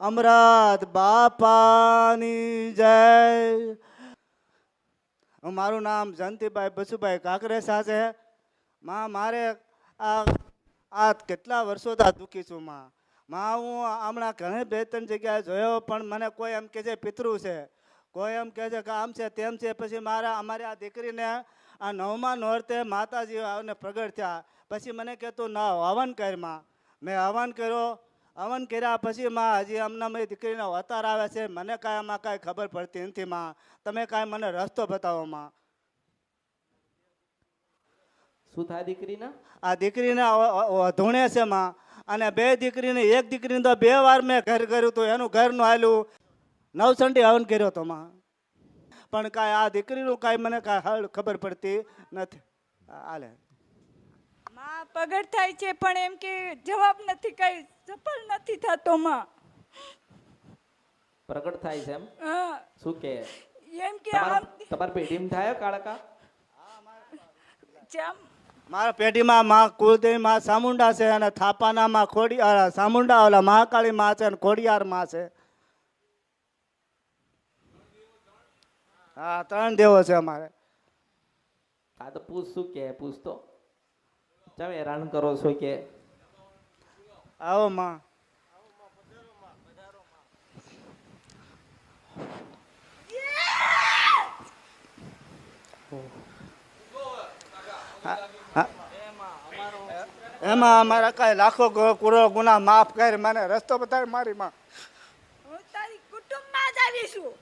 અમરત બાપાની જય. મારું નામ જયંતિભાઈ બસુભાઈ કાકરેસા છે માં મારે આ આ કેટલા વર્ષોથી દુઃખી છું માં. માં હું હમણાં ઘણી બે ત્રણ જગ્યાએ જોયો પણ મને કોઈ એમ કે છે પિતૃ છે. કોઈ એમ કહે છે કે આમ છે તેમ છે. પછી મારા અમારી આ દીકરીને આ નવમા નોરતે માતાજી આવને પ્રગટ થયા. પછી મને કે તું ના, હવન કરમાં. મેં હવન કર્યો. હવન કર્યા પછી માં હજી હમણાં મારી દીકરીનો અવતાર આવે છે મને કાંઈ આમાં કાંઈ ખબર પડતી નથી માં. તમે કાંઈ મને રસ્તો બતાવો માં. શું થાય દીકરીના? આ દીકરીને અ- છે માં. અને બે દીકરીને એક દીકરીને તો બે વાર મેં ઘર કર્યું હતું એનું ઘરનું હાલ્યું નવસંડી હવન કર્યો હતો માં. પણ કાંઈ આ દીકરીનું કાંઈ મને કાંઈ હાલ ખબર પડતી નથી. હાલે. માં પગડ થાય છે પણ એમ કે જવાબ નથી કઈ સફળ નથી થતો માં. પ્રગટ થાય છે એમ? હા, શું કે? એમ કે આમ તમાર પેઢીમાં થાય કાળકા? જેમ મારા પેઢીમાં માં કુળદેવી માં ચામુંડા છે અને થાપાના માં ખોડી ચામુંડા ઓલા મહાકાળી માં છે અને ખોડિયાર માં છે. હા ત્રણ દેવો છે અમારે. હા તો પૂછ શું કે પૂછ તો ચમ હેરાન કરો છો કે? આવો માં. એમાં અમારા કાંઈ લાખો કુરો ગુના માફ કરી મને રસ્તો બતાવી મારી માં. હું તારી કુટુંબમાં જ આવીશું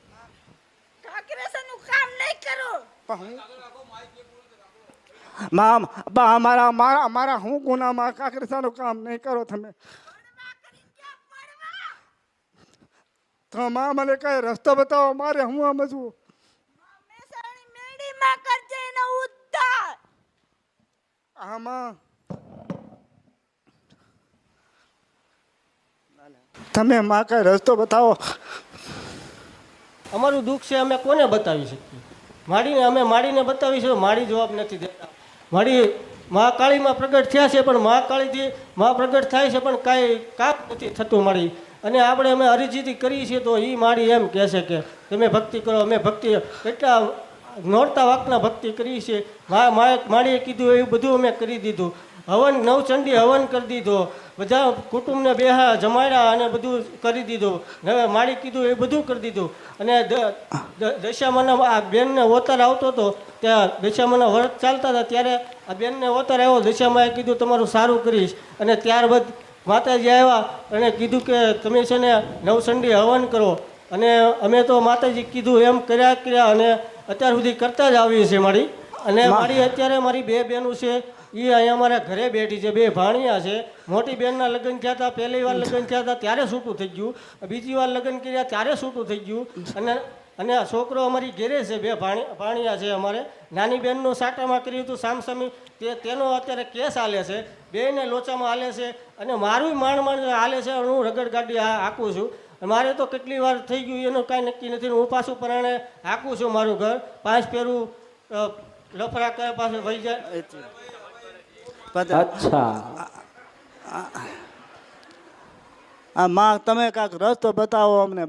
કામ નહીં કરો. પણ હું માં બા અમારા મારા અમારા હું ગુનામાં કાકરસાનું કામ નહીં કરો તમે. તો માં મને કઈ રસ્તો બતાવો, મારે હું આમ ઉદ્ધાર આમાં તમે માં કઈ રસ્તો બતાવો. અમારું દુઃખ છે, અમે કોને બતાવી શકીએ? માડીને, અમે માડીને બતાવીશું માડી જવાબ નથી દેતા. માડી મહાકાળીમાં પ્રગટ થયા છે, પણ મહાકાળીથી મા પ્રગટ થાય છે, પણ કાંઈ કામ નથી થતું માડી અને આપણે અમે અરિજીતી કરીએ છીએ તો એ માડી એમ કહે છે કે, તમે ભક્તિ કરો, અમે ભક્તિ, કેટલા નોરતા વાકના ભક્તિ કરી છે. માળીએ કીધું, એવું બધું અમે કરી દીધું. હવન નવચંડી હવન કરી દીધો. બધા કુટુંબને બેહા, જમાડ્યા અને બધું કરી દીધું. હવે માળી કીધું એ બધું કરી દીધું. અને દશામાના આ બેનને ઓતર આવતો હતો, ત્યાં દશામાના વ્રત ચાલતા હતા. ત્યારે આ બેનને ઓતર આવ્યો. દશામાએ કીધું, તમારું સારું કરીશ. અને ત્યારબાદ માતાજી આવ્યા અને કીધું કે, તમે છે ને નવસંડી હવન કરો. અને અમે તો માતાજી કીધું એમ કર્યા કર્યા અને અત્યાર સુધી કરતા જ આવીએ છીએ મારી. અને મારી અત્યારે મારી બે બહેનો છે એ અહીંયા અમારા ઘરે બેઠી છે બે ભાણિયા છે. મોટી બહેનના લગ્ન થયા હતા પહેલી વાર લગ્ન થયા હતા ત્યારે છૂટું થઈ ગયું. બીજી વાર લગ્ન કર્યા ત્યારે છૂટું થઈ ગયું. અને અને આ છોકરો અમારી ઘેરે છે બે ભાણી ભાણિયા છે અમારે. નાની બહેનનું સાટામાં કર્યું હતું સામસામી. તે તેનો અત્યારે કેસ હાલે છે. બેને લોચામાં હાલે છે. અને મારું માણ માણ હાલે છે હું રગડ ગાડી હાંકું છું. મારે તો કેટલી વાર થઈ ગયું એનું કાંઈ નક્કી નથી. હું પાછું પરાણે હાંકું છું મારું ઘર. પાંચ પહેરું લફરા કરે પાસે વહી જાય. અચ્છા. આ માં તમે કાંક રસ્તો બતાવો અમને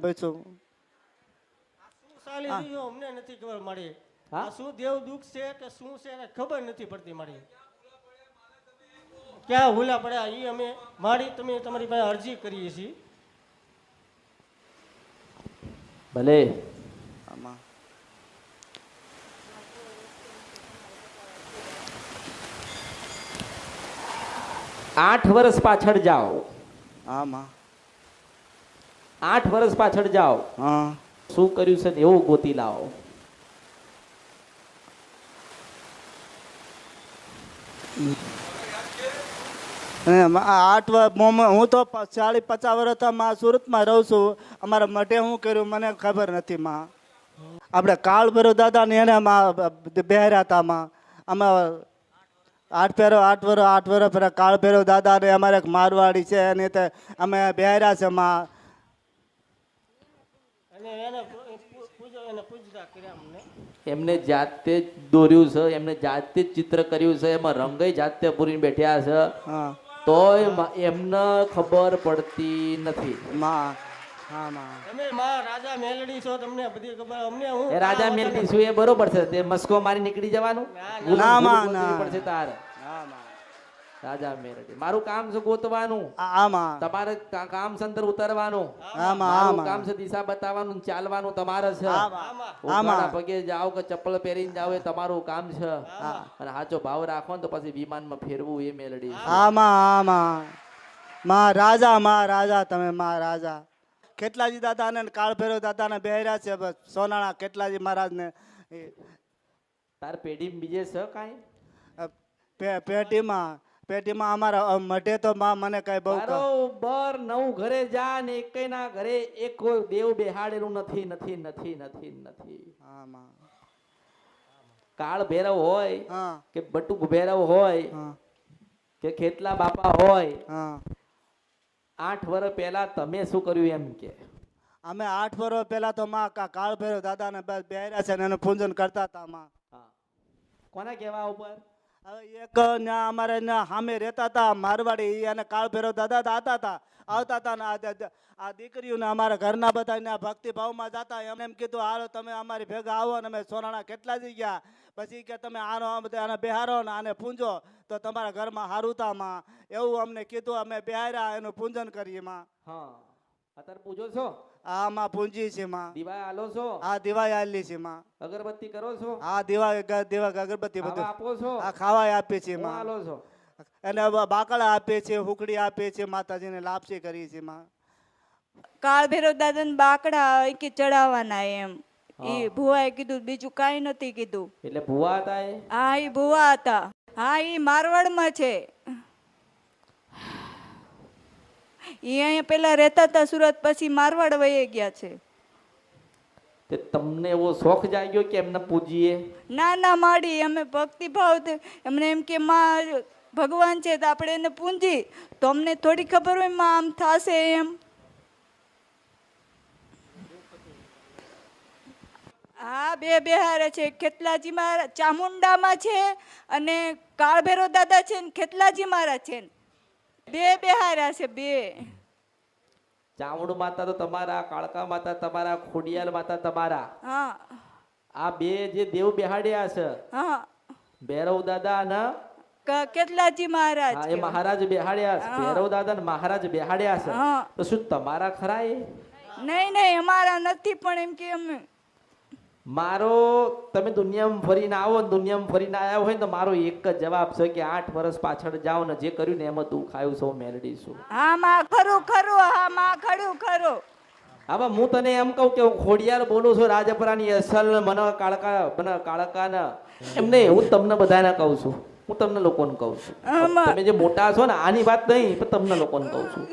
ચાલી અમને નથી ખબર મળી હા? આ શું દેવ દુઃખ છે કે શું છે એને ખબર નથી પડતી મળી ક્યાં હુલા પડ્યા? એ અમે માડી તમે તમારી પાસે અરજી કરીએ છીએ. ભલે આઠ વર્ષ પાછળ જાઓ આઠ વર્ષ પાછળ જાઓ હા શું કર્યું છે એવું ગોતી લાવો? આ આઠ હું તો ચાલીસ પચાસ વર્ષમાં સુરતમાં રહું છું. અમારા મઢે શું કર્યું મને ખબર નથી માં. આપણે કાળ ભરો દાદા ને એને બહેર્યા હતા માં અમે આઠ ફેરો આઠ વરો આઠ વરો ફેરા કાળ ભેરો દાદા ને અમારે એક મારવાડી છે. એની તે અમે બહેર્યા છે માં. અને એને પૂ- પૂ- પૂજો એને પૂજતા કર્યા અમને. એમને જાતે જ દોર્યું છે. એમને જાતે જ ચિત્ર કર્યું છે. એમાં રંગય જાતે પૂરીને બેઠ્યા છે. હા. તોય એમને ખબર પડતી નથી. માં હા માં. તમે માં રાજા મેલડી છો તમને બધી ખબર અમને હું એ રાજા મેલડી છું એ બરોબર છે. તે મસ્કો મારી નીકળી જવાનું. ના, ના. પડશે તારે. રાજા મેરડી મારું કામ છે ગોતવાનું. આ- આ તમારે કામ સંતર ઉતરવાનું. આમાં માં હા મારું માં કામ છે દિશા બતાવવાનું ચાલવાનું તમારે છે. આમાં પગે જાઓ કે ચપ્પલ પહેરીને જાઓ એ તમારું કામ છે. અને સાચો ભાવ રાખો ને તો પછી વિમાનમાં ફેરવું એ મેલડી આમાં આમાં. માં રાજા માં રાજા તમે માં રાજા. કેટલાજી દાદાને ને કાળ ભૈરવ દાદાને બેહર્યા છે બસ. સોનાણા કેટલાજી મહારાજને ને તાર પેઢી બીજે છે કાંઈ? પેટીમાં પેટીમાં અમારા મઢે તો માં મને કઈ બહુ બરોબર નવ ઘરે જા ને એકના ઘરે એક કોઈ દેવ બેહાડેલું નથી નથી નથી નથી નથી. હા માં. કાળ ભેરવ હોય કે બટુક ભેરવ હોય કે ખેતલા બાપા હોય આઠ વર્ષ પહેલા તમે શું કર્યું એમ કે? અમે આઠ વર્ષ પહેલા તો માં કા- કાળ ભેરવ દાદાને બસ બેહર્યા છે ને એનું પૂજન કરતા હતા માં. હા. કોના કહેવા ઉપર? એક અમારે સામે રહેતા હતા, મારવાડી અને કાળ ભૈરવ દાદા આવતા હતા. આવતા હતા ને આ દીકરીઓને અમારા ઘરના બધા ભક્તિભાવમાં ભક્તિ ભાવમાં જતા એમને એમ કીધું, હાલો, તમે અમારી ભેગા આવો ને અમે સોનાણા કેટલા જઈ ગયા? પછી કે તમે આનો આને બેહારો ને આને પૂંજો, તો તમારા ઘરમાં હારું તા માં. એવું અમને કીધું, અમે બેહાર્યા, એનું પૂજન કરીએ માં. હા. અત્યારે પૂજો છો? આ માં પૂંજી છે માં. દીવા આલો છો? આ દીવા આલી છે માં. અગરબત્તી કરો છો? આ દીવા દીવા અગરબત્તી બધું. આપો છો? આ ખાવા આપે છે માં. આલો છો? અને બાકડા આપે છે હુકડી આપે છે માતાજીને લાપસી કરી છે માં. કાળ ભૈરવ દાદાને બાકડા હોય કે ચડાવવાના એમ. એ ભુવાએ કીધું બીજું કાઈ નથી કીધું. એટલે ભુવા હતા એ? હા એ ભુવા હતા. હા એ મારવાડમાં છે. એ અહીંયા પેલા રહેતા હતા સુરત પછી મારવાડ વયે ગયા છે. તે તમને એવો શોખ જાગ્યો કે એમને પૂજીએ? ના ના માડી અમે ભક્તિભાવ એમને એમ કે માં ભગવાન છે તો આપણે એને પૂંજી. તો અમને થોડી ખબર હોયમાં આમ થશે એમ. હા બે બિહાર છે. ખેતલાજી મહારાજ ચામુંડામાં છે અને કાળભેરો દાદા છે ને ખેતલાજી મહારાજ છે બે બેહાર્યા છે બે. ચામુંડ માતા તો તમારા કાળકા માતા તમારા ખોડિયાલ માતા તમારા. હા. આ બે જે દેવ બેહાડ્યા છે હા. ભૈરવ દાદા ને કેટલા કેટલાજી મહારાજ હા, એ મહારાજ બેહાડ્યા છે ભૈરવ દાદા ને મહારાજ બેહાડ્યા છે. તો શું તમારા ખરા એ? નહીં નહીં અમારા નથી પણ એમ કે અમે મારો તમે દુનિયામાં ફરીને આવો ને દુનિયામાં ફરીને આવ્યા હોય ને તો મારો એક જ જવાબ છે કે આઠ વર્ષ પાછળ જાઓ ને જે કર્યું ને એમાં તું ખાયું છે. મેળડીશું હા માં ખરું ખરું હા માં ખરું ખરું. હવે હું તને એમ કહું કે હું ખોડિયાર બોલું છું રાજપરાની અસલ મને કાળકા મને કાળકાના એમ નહીં હું તમને બધાને કહું છું. હું તમને લોકોને કહું છું. તમે જે મોટા છો ને આની વાત નહીં પણ તમને લોકોને કહું છું.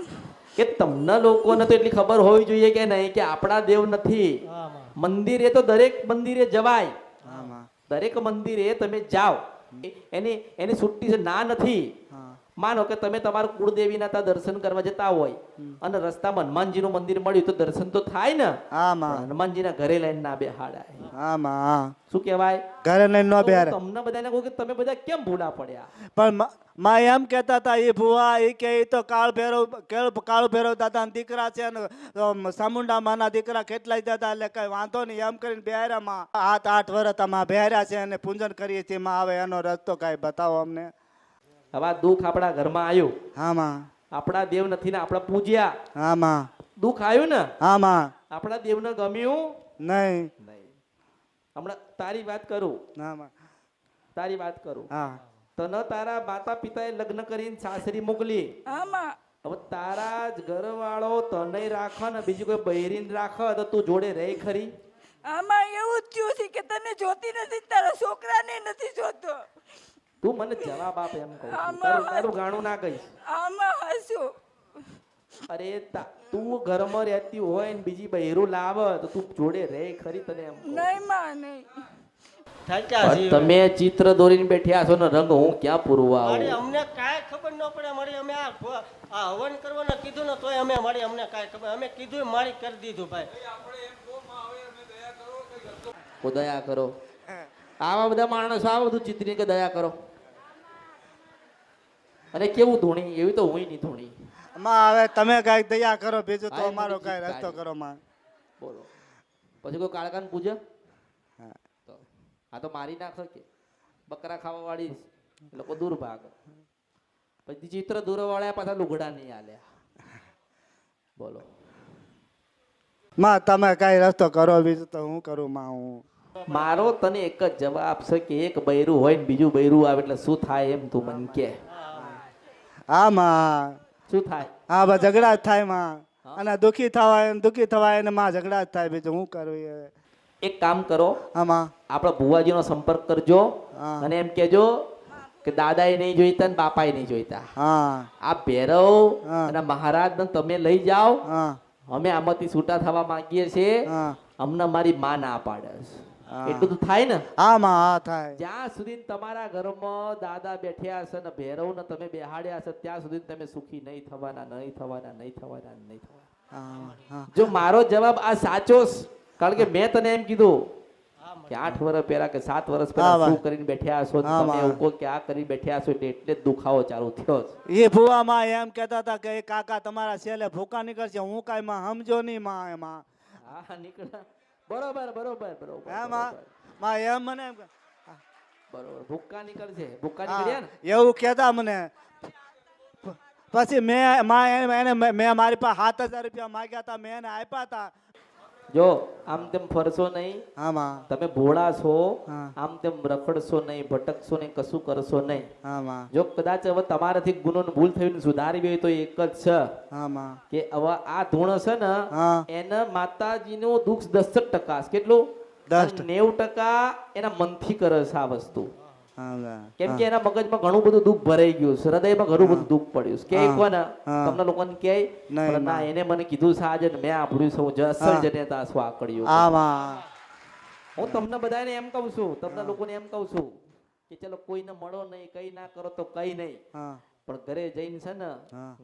કે તમને લોકોને તો એટલી ખબર હોવી જોઈએ કે નહીં કે આપણા દેવ નથી. હા મંદિરે તો દરેક મંદિરે જવાય. દરેક મંદિરે તમે જાઓ. એની એની છુટ્ટી છે. ના નથી. માનો કે તમે તમારા કુળદેવીના ત્યાં દર્શન કરવા જતા હોય અને રસ્તામાં હનુમાનજીનું મંદિર મળ્યું તો દર્શન તો થાય ને. હનુમાનજીના ઘરે લઈને ના બેહાડાય. શું કહેવાય? ઘરે લઈને ન તો તમને બધાને કહું કે તમે બધા કેમ ભૂલા પડ્યા? પણ માં એમ કહેતા હતા એ ભુવા એ કે એ તો કાળ ભેરવ કેળ ભેરવ દાદા દીકરા છે સામુંડા માના દીકરા કેટલાય દાદા એટલે કઈ વાંધો નહીં. એમ કરીને બેહાર્યા માં. આઠ આઠ વર્ષમાં બેહાર્યા છે અને પૂજન કરીએ છીએ માં આવે એનો રસ્તો કાંઈ બતાવો અમને. હવે દુઃખ આપણા ઘરમાં આવ્યું. હા માં આપણા દેવ નથી ને આપણા પૂજ્યા. હા માં દુઃખ આવ્યું ને? હા માં આપણા દેવને ગમ્યું? નહીં. નહીં. હમણાં તારી વાત કરું. હા માં તારી વાત કરું. હા. તને તારા માતા પિતાએ લગ્ન કરીને સાસરી મોકલી. આમાં હવે તારા જ ઘરવાળો તને રાખે ને બીજું કોઈ બહેરીને રાખે તો તું જોડે રહે ખરી? આમાં એવું જ થયું છે કે તને જોતી નથી તારા છોકરાને નથી જોતો. તું મને જવાબ આપ એમ કહું તારું તારું ગાણું ના કહીશ આમાં હસ્યો અરે તું ઘરમાં રહેતી હોય ને બીજી બહેરું લાવ તો તું જોડે રહે ખરી તને એમ નહીં માં નહીં. તમે ચિત્ર દોરીને બેઠ્યા છો ને રંગ હું ક્યાં પૂરવા આવું? અમને કાંઈ ખબર ન પડે મારી અમે આ હવન કરવાના કીધું ને તોય અમે મારી અમને કાંઈ ખબર અમે કીધું મારી કરી દીધું ભાઈ. દયા કરો. આવા બધા માણસો આ બધું ચિત્રી કે દયા કરો. અને કેવું ધૂણી? એવી તો હું નહીં ધૂણી. માં હવે તમે કઈ દયા કરો બીજું તો અમારો કઈ રસ્તો કરો માં બોલો. પછી કોઈ કાળકાન પૂજે? હા. તો. આ તો મારી નાખો કે. બકરા ખાવા વાળી. લોકો દૂર ભાગ. પછી ચિત્ર દૂર વાળ્યા પાછા લુગડા નહીં આલ્યા બોલો. માં તમે કાંઈ રસ્તો કરો બીજું તો હું કરું માં હું. મારો તને એક જ જવાબ છે કે એક બૈરું હોય ને બીજું બૈરું આવે એટલે શું થાય એમ તું મને કે. હા માં. શું થાય? હા બા ઝઘડા જ થાયમાં. અને દુઃખી થવાય દુખી થવાય ને માં ઝઘડા જ થાય બીજું હું કરું એક કામ કરો. આમાં આપણા ભુવાજીનો સંપર્ક કરજો. અને એમ કેજો કે દાદાએ નહીં જોઈતા ને બાપાએ નહીં જોઈતા. હા. આ પહેરવ અને અને મહારાજને તમે લઈ જાઓ. હા. અમે આમાંથી છૂટા થવા માંગીએ છીએ. હા. અમને મારી માં ના પાડે. છે. એટલું તો થાય ને? હા માં હા થાય. જ્યાં સુધી તમારા ઘરમાં દાદા બેઠ્યા હશે ને ભૈરવને તમે બેહાડ્યા હશે ત્યાં સુધી તમે સુખી નહીં થવાના નહીં થવાના નહીં થવાના નહીં થવાના. જો મારો જવાબ આ સાચો કારણ કે મેં તને એમ કીધું કે આઠ વર્ષ પહેલા કે સાત વર્ષ પહેલા શું કરીને બેઠ્યા છો તમે એવું કહો કે આ કરી બેઠ્યા છો એટલે એટલે દુખાવો ચાલુ થયો છે એ ભુવામાં એમ કહેતા હતા કે કાકા તમારા સેલે ભૂકા નીકળશે હું કાંઈ માં સમજો નહીં માં એમાં. હા નીકળ્યા. બરોબર બરોબર બરોબર હે માં. માં એમ મને એમ બરોબર ભૂક્કા નીકળશે ભૂક્કા નીકળ્યા ને? એવું કહેતા મને. પછી મેં મા એને મેં મારી પાસે સાત હજાર રૂપિયા માગ્યા હતા મેં એને આપ્યા હતા. જો આમ તેમ ફરશો નહીં. આમાં. તમે ભોળા છો આમ તેમ રખડશો નહીં ભટકશો નહીં કશું કરશો નહીં. આમાં. જો કદાચ હવે તમારાથી ગુનો ભૂલ થઈને સુધારી હોય તો એક જ છે. આમાં. કે હવે આ ધૂણ છે ને એને માતાજીનું દુઃખ દસ ટકા કેટલું? દસ નેવું ટકા એના મનથી કરે છે આ વસ્તુ. કેમ કે એના મગજમાં ઘણું બધું દુઃખ ભરાઈ ગયું છે. હૃદયમાં ઘણું બધું દુઃખ પડ્યું કે. કોને તમને લોકોને કે ના. એને મને કીધું છે આજે મેં આપણું સૌ અસલ હા. જનેતા આકડ્યું હું તમને બધાને એમ કહું છું તમને લોકોને એમ કહું છું કે ચલો કોઈને મળો નહીં કઈ ના કરો તો કઈ નહીં. પણ ઘરે જઈને છે ને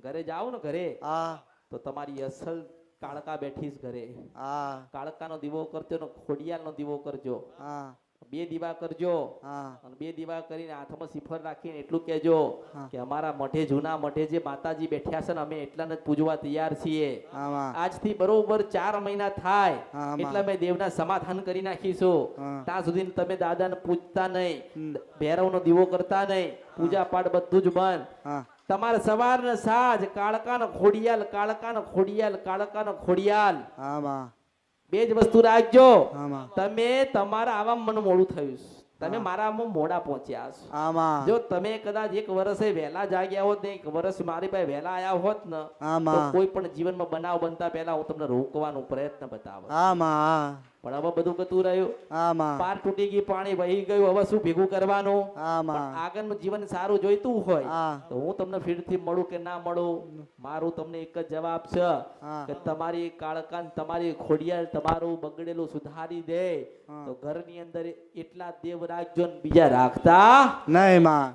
ઘરે જાઓ ને ઘરે હા. તો તમારી અસલ કાળકા બેઠીશ ઘરે. કાળકાનો દીવો કરજો ને ખોડિયાલનો દીવો કરજો. હા. બે દીવા કરજો. અને બે દીવા કરીને હાથમાં સિફર રાખીને એટલું કહેજો કે અમારા મઠે જૂના મઠે જે માતાજી બેઠ્યા છે ને અમે એટલાને જ પૂજવા તૈયાર છીએ. આજથી બરોબર ચાર મહિના થાય. એટલે અમે દેવના સમાધાન કરી નાખીશું. ત્યાં સુધી તમે દાદાને પૂજતા નહીં. ભૈરવનો દીવો કરતા નહીં. પૂજા પાઠ બધું જ બંધ. તમારે સવાર ને સાંજ કાળકાનો ખોડિયાલ કાળકાનો ખોડિયાલ કાળકાનો ખોડિયાલ. હા બે જ વસ્તુ રાખજો. તમે તમારા આવા મને મોડું થયું છે. તમે મારામાં મોડા પહોંચ્યા છો. જો તમે કદાચ એક વર્ષે વહેલા જાગ્યા હોત એક વર્ષ મારી પાસે વહેલા આયા હોત ને આમાં. કોઈ પણ જીવનમાં બનાવ બનતા પહેલા હું તમને રોકવાનો પ્રયત્ન બતાવું પણ હવે બધું કતું રહ્યું. હા પાર તૂટી ગઈ પાણી વહી ગયું હવે શું ભેગું કરવાનું? આગળનું જીવન સારું જોઈતું હોય તો હું તમને ફીરથી મળું કે ના મળું? મારું તમને એક જ જવાબ છે કે તમારી કાળકાન તમારી ખોડિયાલ તમારું બગડેલું સુધારી દે. તો તો ઘરની અંદર એટલા દેવ રાખજો ને બીજા રાખતા નહીં માં.